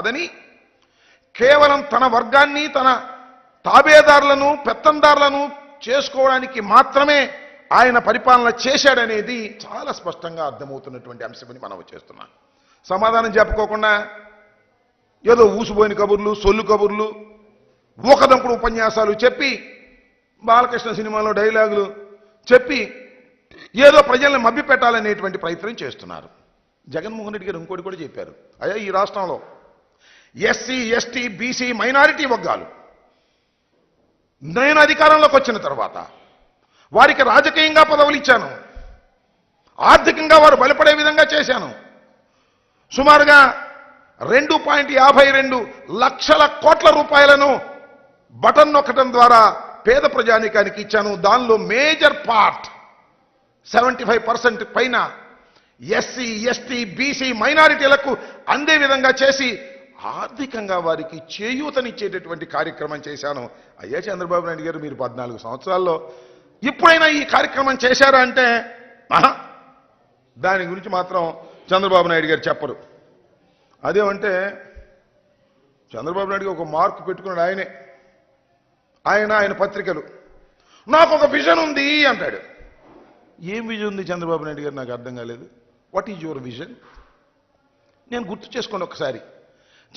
కాదని కేవలం తన వర్గాన్ని తన తాబేదారులను పెత్తందారులను చేసుకోవడానికి మాత్రమే ఆయన పరిపాలన చేశాడనేది చాలా స్పష్టంగా అర్థమవుతున్నటువంటి అంశమని మనం చేస్తున్నాం. సమాధానం చెప్పుకోకుండా ఏదో ఊసిపోయిన కబుర్లు సొల్లు కబుర్లు ఊకదంపుడు ఉపన్యాసాలు చెప్పి బాలకృష్ణ సినిమాలో డైలాగులు చెప్పి ఏదో ప్రజల్ని మభ్యపెట్టాలనేటువంటి ప్రయత్నం చేస్తున్నారు. జగన్మోహన్ రెడ్డి గారు ఇంకోటి కూడా చెప్పారు. అయ్యా ఈ రాష్ట్రంలో ఎస్సీ ఎస్టీ బీసీ మైనారిటీ వర్గాలు నేను అధికారంలోకి వచ్చిన తర్వాత వారికి రాజకీయంగా పదవులు ఇచ్చాను. ఆర్థికంగా వారు బలపడే విధంగా చేశాను. సుమారుగా రెండు పాయింట్ యాభై రెండు లక్షల కోట్ల రూపాయలను బటన్ నొక్కడం ద్వారా పేద ప్రజానీకానికి ఇచ్చాను. దానిలో major part seventy five percent పైన ఎస్సీ ఎస్టీ బీసీ మైనారిటీలకు అందే విధంగా చేసి ఆర్థికంగా వారికి చేయూతనిచ్చేటటువంటి కార్యక్రమం చేశాను. అయ్యా చంద్రబాబు నాయుడు గారు మీరు పద్నాలుగు సంవత్సరాల్లో ఎప్పుడైనా ఈ కార్యక్రమం చేశారా అంటే ఆహా, దాని గురించి మాత్రం చంద్రబాబు నాయుడు గారు చెప్పరు. అదేమంటే చంద్రబాబు నాయుడు ఒక మార్క్ పెట్టుకున్నాడు ఆయనే. ఆయన ఆయన పత్రికలు. నాకు ఒక విజన్ ఉంది అంటాడు. ఏం విజన్ ఉంది చంద్రబాబు నాయుడు గారు? నాకు అర్థం కాలేదు. What is your vision? నేను గుర్తు చేసుకోండి ఒకసారి.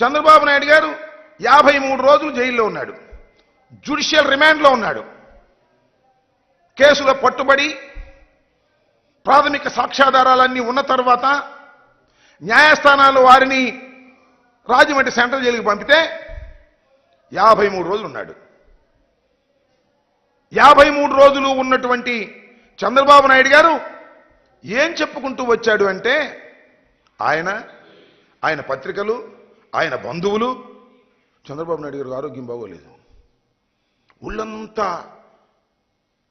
చంద్రబాబు నాయుడు గారు యాభై మూడు రోజులు జైల్లో ఉన్నాడు. జుడిషియల్ రిమాండ్లో ఉన్నాడు. కేసులో పట్టుబడి ప్రాథమిక సాక్ష్యాధారాలన్నీ ఉన్న తర్వాత న్యాయస్థానాలు వారిని రాజమండ్రి సెంట్రల్ జైలుకి పంపితే యాభై మూడు రోజులు ఉన్నాడు. యాభై మూడు రోజులు ఉన్నటువంటి చంద్రబాబు నాయుడు గారు ఏం చెప్పుకుంటూ వచ్చాడు అంటే ఆయన ఆయన పత్రికలు ఆయన బంధువులు. చంద్రబాబు నాయుడు గారికి ఆరోగ్యం బాగోలేదు. ఒళ్ళంతా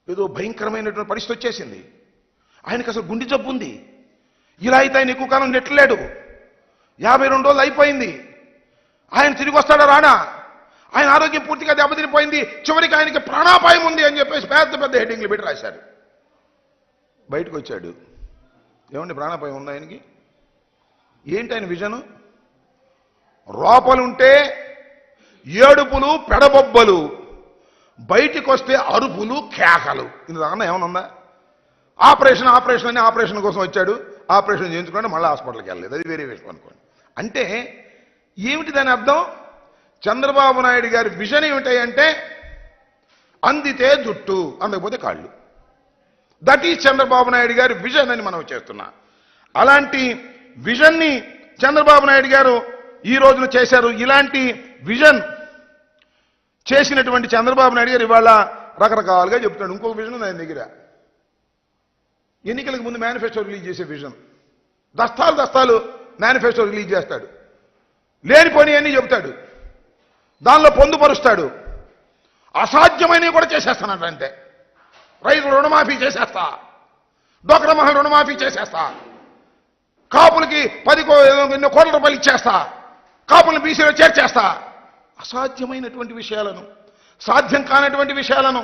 ఏదో భయంకరమైనటువంటి పరిస్థితి వచ్చేసింది. ఆయనకు అసలు గుండె జబ్బు ఉంది. ఇలా అయితే ఆయన ఎక్కువ కాలం నెట్టలేడు. యాభై రెండు రోజులు అయిపోయింది. ఆయన తిరిగి వస్తాడా రానా ఆయన ఆరోగ్యం పూర్తిగా దెబ్బతినిపోయింది. చివరికి ఆయనకి ప్రాణాపాయం ఉంది అని చెప్పేసి పెద్ద పెద్ద హెడ్డింగ్లు పెట్టి రాశారు. బయటకు వచ్చాడు. ఏమండి ప్రాణాపాయం ఉంది ఆయనకి? ఏంటి ఆయన విజను? రోపలుంటే ఏడుపులు పెడబొబ్బలు. బయటికి వస్తే అరుపులు కేకలు. ఇందుకన్నా ఏమైనా ఉందా? ఆపరేషన్ ఆపరేషన్ అని ఆపరేషన్ కోసం వచ్చాడు. ఆపరేషన్ చేయించుకోండి మళ్ళీ హాస్పిటల్కి వెళ్ళలేదు. అది వేరే విషయం అనుకోండి. అంటే ఏమిటి దాని అర్థం? చంద్రబాబు నాయుడు గారి విజన్ ఏమిటాయంటే అందితే జుట్టు అందకపోతే కాళ్ళు. దట్ ఈజ్ చంద్రబాబు నాయుడు గారి విజన్ అని మనం చేస్తున్నా. అలాంటి విజన్ని చంద్రబాబు నాయుడు గారు ఈ రోజున చేశారు ఇలాంటి విజన్ చేసినటువంటి చంద్రబాబు నాయుడు గారు ఇవాళ రకరకాలుగా చెప్తున్నాడు. ఇంకొక విజన్ ఉంది ఆయన దగ్గర. ఎన్నికలకు ముందు మేనిఫెస్టో రిలీజ్ చేసే విజన్ దస్తాలు దస్తాలు మేనిఫెస్టో రిలీజ్ చేస్తాడు. లేనిపోని అన్నీ చెబుతాడు. దానిలో పొందుపరుస్తాడు. అసాధ్యమైనవి కూడా చేసేస్తానంట అంటే రైతులు రుణమాఫీ చేసేస్తా. డోక్రమహల్ రుణమాఫీ చేసేస్తా. కాపులకి పది కో- ఎన్నో కోట్ల రూపాయలు ఇచ్చేస్తా. కాపులను బీసీలో చేర్చేస్తా. అసాధ్యమైనటువంటి విషయాలను సాధ్యం కానటువంటి విషయాలను